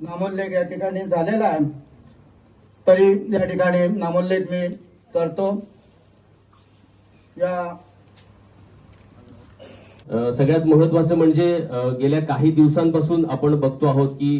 नामोल्लेख या ठिकाणी झालेला आहे. तरी या ठिकाणी नामोल्लेख मी करतो. या सगळ्यात महत्वाचं म्हणजे गेल्या काही दिवसांपासून आपण बघतो आहोत की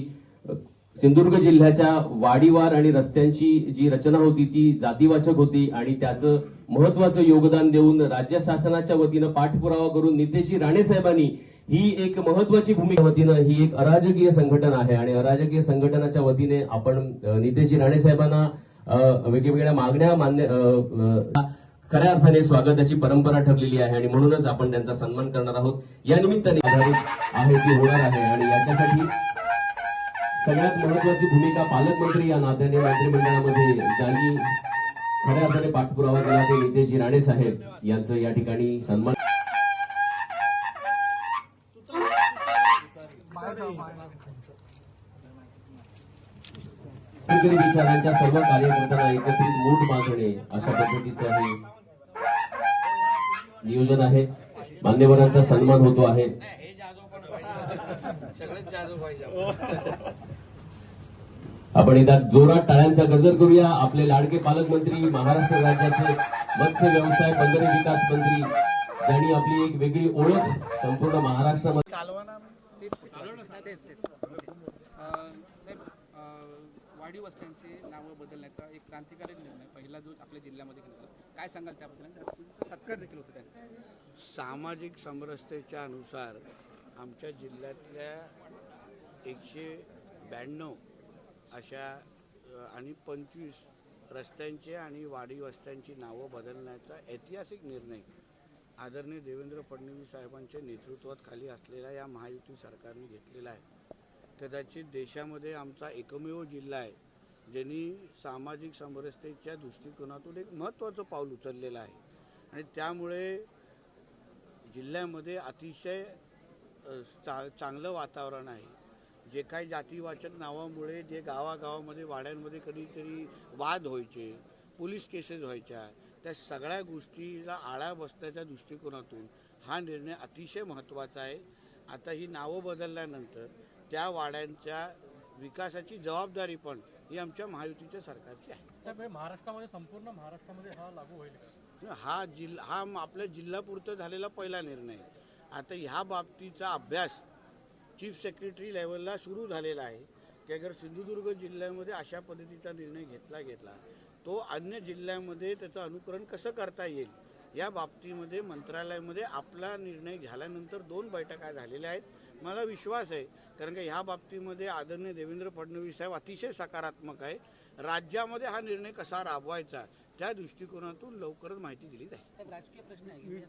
सिंधुदुर्ग जिल्ह्याच्या वाडीवार आणि रस्त्यांची जी रचना होती ती जातीवाचक होती आणि त्याचं महत्वाचं योगदान देऊन राज्य शासनाच्या वतीनं पाठपुरावा करून नितेजी राणे साहेबांनी ही एक महत्वाची भूमिका वतीनं ही एक अराजकीय संघटना आहे. आणि अराजकीय संघटनाच्या वतीने आपण नितेजी राणे साहेबांना वेगवेगळ्या मागण्या मान्य खऱ्या अर्थाने स्वागताची परंपरा ठरलेली आहे आणि म्हणूनच आपण त्यांचा सन्मान करणार आहोत. या निमित्ताने आधारित आहे ती होणार आहे आणि याच्यासाठी सगळ्यात महत्वाची भूमिका पालकमंत्री या नात्याने मंत्रिमंडळामध्ये ज्यांनी खऱ्या अर्थाने पाठपुरावा केला ते नितेशजी राणे साहेब यांचं या ठिकाणी सन्मान विचारांच्या सर्व कार्यकर्त्यांना एकत्रित मूठ बांधणे अशा पद्धतीचं हे नियोजन आहे. मान्यवरांचा सन्मान होतो आहे. आपण एकदा जोरात टाळ्यांचा गजर करूया. आपले लाडके पालकमंत्री महाराष्ट्र राज्याचे मत्स्य व्यवसाय बंदरे विकास मंत्री ज्यांनी आपली एक वेगळी ओळख संपूर्ण महाराष्ट्रामध्ये वाढीव वस्त्यांची नावं बदलण्याचा एक क्रांतिकारी निर्णय पहिला जो आपल्या जिल्ह्यामध्ये घेतला काय सांगाल त्याबद्दल? सत्कार देखील होता त्यांनी सामाजिक समरसतेच्या अनुसार आमच्या जिल्ह्यातल्या एकशे ब्याण्णव अशा आणि पंचवीस रस्त्यांचे आणि वाडी वस्त्यांची नावं बदलण्याचा ऐतिहासिक निर्णय आदरणीय देवेंद्र फडणवीस साहेबांच्या नेतृत्वात खाली असलेल्या या महायुती सरकारने घेतलेला आहे. कदाचित देशामध्ये आमचा एकमेव जिल्हा आहे ज्यांनी सामाजिक समरसतेच्या दृष्टिकोनातून एक महत्त्वाचं पाऊल उचललेलं आहे. आणि त्यामुळे जिल्ह्यामध्ये अतिशय चा चांगलं वातावरण आहे. जे काही जातीवाचक नावामुळे जे गावागावामध्ये वाड्यांमध्ये कधीतरी वाद व्हायचे पोलीस केसेस व्हायच्या त्या सगळ्या गोष्टीला आळा बसण्याच्या दृष्टिकोनातून हा निर्णय अतिशय महत्त्वाचा आहे आता ही नावं बदलल्यानंतर त्या वाड्यांच्या विकासाची जबाबदारी पण ही आमच्या महायुतीच्या सरकारची आहे हे महाराष्ट्रामध्ये संपूर्ण महाराष्ट्रामध्ये हा लागू होईल? हा जिल्हा हा आपल्या जिल्हापुरतं झालेला पहिला निर्णय. आता ह्या बाबतीचा अभ्यास चीफ सेक्रेटरी लेवलला सुरू झालेला आहे. की अगर सिंधुदुर्ग जिल्ह्यामध्ये अशा पद्धतीचा निर्णय घेतला गेला. तो अन्य जिल्ह्यामध्ये त्याचं अनुकरण कसं करता येईल? या बाबतीमध्ये मंत्रालयामध्ये आपला निर्णय झाल्यानंतर दोन बैठका झालेल्या आहेत. मला विश्वास आहे कारण का ह्या बाबतीमध्ये आदरणीय देवेंद्र फडणवीस साहेब अतिशय सकारात्मक आहे. राज्यामध्ये हा निर्णय कसा राबवायचा त्या दृष्टिकोनातून लवकरच माहिती दिली जाईल. राजकीय प्रश्न आहे.